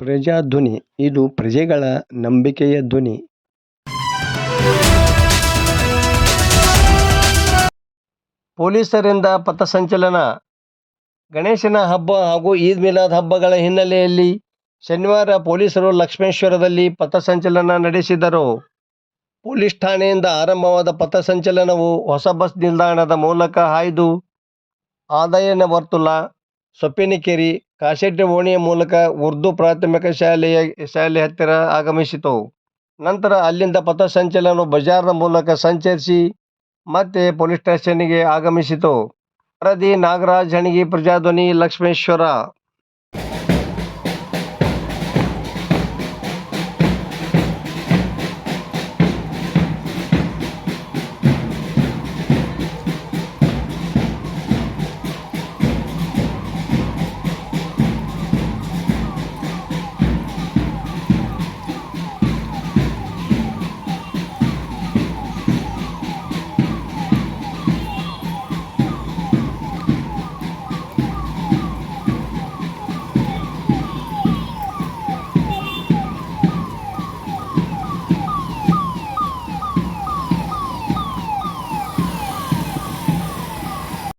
ಪ್ರಜಾಧ್ವನಿ ಇದು ಪ್ರಜೆಗಳ ನಂಬಿಕೆಯ ಧ್ವನಿ. ಪೊಲೀಸರಿಂದ ಪಥಸಂಚಲನ ಗಣೇಶನ ಹಬ್ಬ ಹಾಗೂ ಈದ್ ಮಿಲಾದ್ ಹಬ್ಬಗಳ ಹಿನ್ನೆಲೆಯಲ್ಲಿ ಶನಿವಾರ ಪೊಲೀಸರು ಲಕ್ಷ್ಮೇಶ್ವರದಲ್ಲಿ ಪಥಸಂಚಲನ ನಡೆಸಿದರು. ಪೊಲೀಸ್ ಠಾಣೆಯಿಂದ ಆರಂಭವಾದ ಪಥಸಂಚಲನವು ಹೊಸ ಬಸ್ ನಿಲ್ದಾಣದ ಮೂಲಕ ಹಾಯ್ದು ಆದಾಯನ ವರ್ತುಲ, ಸೊಪ್ಪಿನಕೇರಿ, ಕಾಶೆಟ್ಟಿ ಓಣಿಯ ಮೂಲಕ ಉರ್ದು ಪ್ರಾಥಮಿಕ ಶಾಲೆಯ, ಶಾಲೆ ಹತ್ತಿರ ಆಗಮಿಸಿತು. ನಂತರ ಅಲ್ಲಿಂದ ಪಥಸಂಚಲನ ಬಜಾರ್ನ ಮೂಲಕ ಸಂಚರಿಸಿ ಮತ್ತೆ ಪೊಲೀಸ್ ಸ್ಟೇಷನ್ಗೆ ಆಗಮಿಸಿತು. ವರದಿ ನಾಗರಾಜ್, ಹಣಗಿ ಪ್ರಜಾಧ್ವನಿ, ಲಕ್ಷ್ಮೇಶ್ವರ